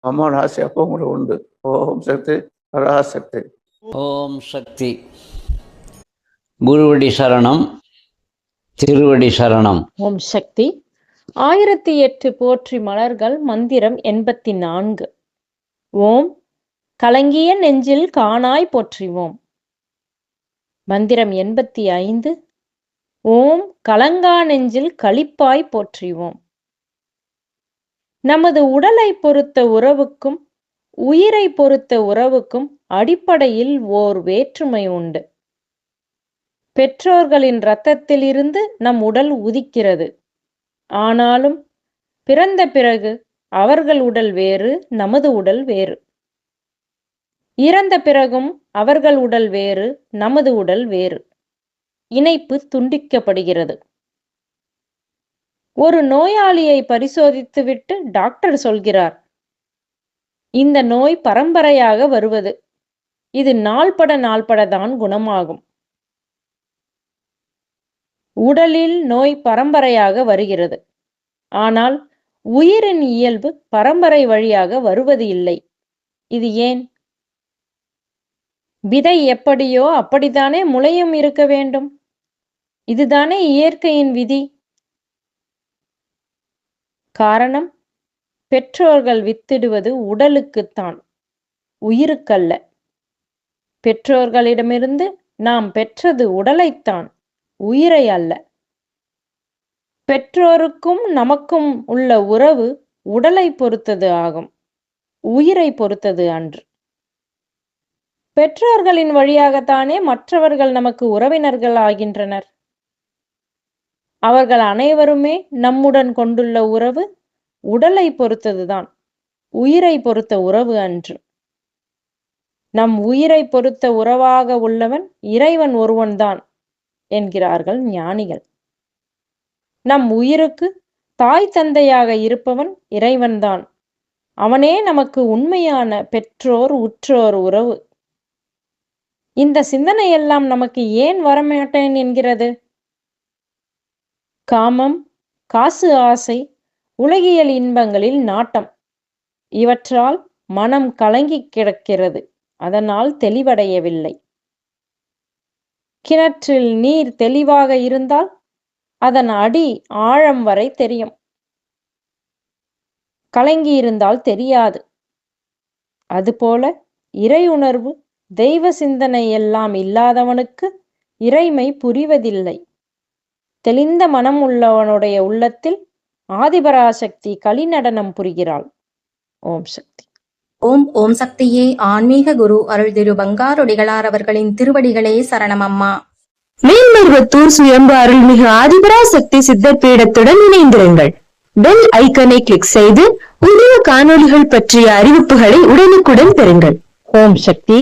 அம்மா ஆசை அப்போ உங்களுக்கு உண்டு. ஓம் சக்தி பராசக்தி ஓம் சக்தி. குருவடி சரணம் திருவடி சரணம். ஓம் சக்தி. ஆயிரத்தி எட்டு போற்றி மலர்கள் மந்திரம் எண்பத்தி நான்கு. ஓம் கலங்கிய நெஞ்சில் காணாய் போற்றிவோம். மந்திரம் எண்பத்தி ஐந்து. ஓம் கலங்கா நெஞ்சில் களிப்பாய் போற்றிவோம். நமது உடலை பொறுத்த உறவுக்கும் உயிரை பொறுத்த உறவுக்கும் அடிப்படையில் ஓர் வேற்றுமை உண்டு. பெற்றோர்களின் இரத்தத்திலிருந்து நம் உடல் உதிக்கிறது. ஆனாலும் பிறந்த பிறகு அவர்கள் உடல் வேறு நமது உடல் வேறு. இறந்த பிறகும் அவர்கள் உடல் வேறு நமது உடல் வேறு. இணைப்பு துண்டிக்கப்படுகிறது. ஒரு நோயாளியை பரிசோதித்துவிட்டு டாக்டர் சொல்கிறார். இந்த நோய் பரம்பரையாக வருவது. இது நாள்பட நாள்பட தான் குணமாகும். உடலில் நோய் பரம்பரையாக வருகிறது. ஆனால் உயிரின் இயல்பு பரம்பரை வழியாக வருவது இல்லை. இது ஏன்? விதை எப்படியோ அப்படித்தானே முளையும் இருக்க வேண்டும். இதுதானே இயற்கையின் விதி. காரணம் பெற்றோர்கள் வித்திடுவது உடலுக்குத்தான் உயிருக்கல்ல. பெற்றோர்களிடமிருந்து நாம் பெற்றது உடலைத்தான் உயிரை அல்ல. பெற்றோருக்கும் நமக்கும் உள்ள உறவு உடலை பொறுத்தது ஆகும் உயிரை பொறுத்தது அன்று. பெற்றோர்களின் வழியாகத்தானே மற்றவர்கள் நமக்கு உறவினர்கள் ஆகின்றனர்? அவர்கள் அனைவருமே நம்முடன் கொண்டுள்ள உறவு உடலை பொறுத்ததுதான் உயிரை பொறுத்த உறவு அன்று. நம் உயிரை பொறுத்த உறவாக உள்ளவன் இறைவன் ஒருவன்தான் என்கிறார்கள் ஞானிகள். நம் உயிருக்கு தாய் தந்தையாக இருப்பவன் இறைவன்தான். அவனே நமக்கு உண்மையான பெற்றோர் உற்றோர் உறவு. இந்த சிந்தனையெல்லாம் நமக்கு ஏன் வரமாட்டேன் என்கிறது? காமம் காசு ஆசை உலகியல் இன்பங்களில் நாட்டம். இவற்றால் மனம் கலங்கி கிடக்கிறது அதனால் தெளிவடையவில்லை. கிணற்றில் நீர் தெளிவாக இருந்தால் அதன் அடி ஆழம் வரை தெரியும். கலங்கி இருந்தால் தெரியாது. அதுபோல இறை உணர்வு தெய்வ சிந்தனை எல்லாம் இல்லாதவனுக்கு இறைமை புரிவதில்லை. தெளிந்த மனம் உள்ளவனுடைய உள்ளத்தில் ஆதிபராசக்தி களிநடனம் புரிகிறாள். ஓம் சக்தி. ஓம் ஓம் சக்தியே ஆன்மீக குரு அருள் திரு பங்காரொடிகளார் அவர்களின் திருவடிகளே சரணமம்மா. மேல்மருவத்தூர் சுயம்பு அருள்மிகு ஆதிபராசக்தி சித்தர் பீடத்துடன் இணைந்திருங்கள். பெல் ஐக்கனை கிளிக் செய்து புதிய காணொளிகள் பற்றிய அறிவிப்புகளை உடனுக்குடன் பெறுங்கள். ஓம் சக்தி.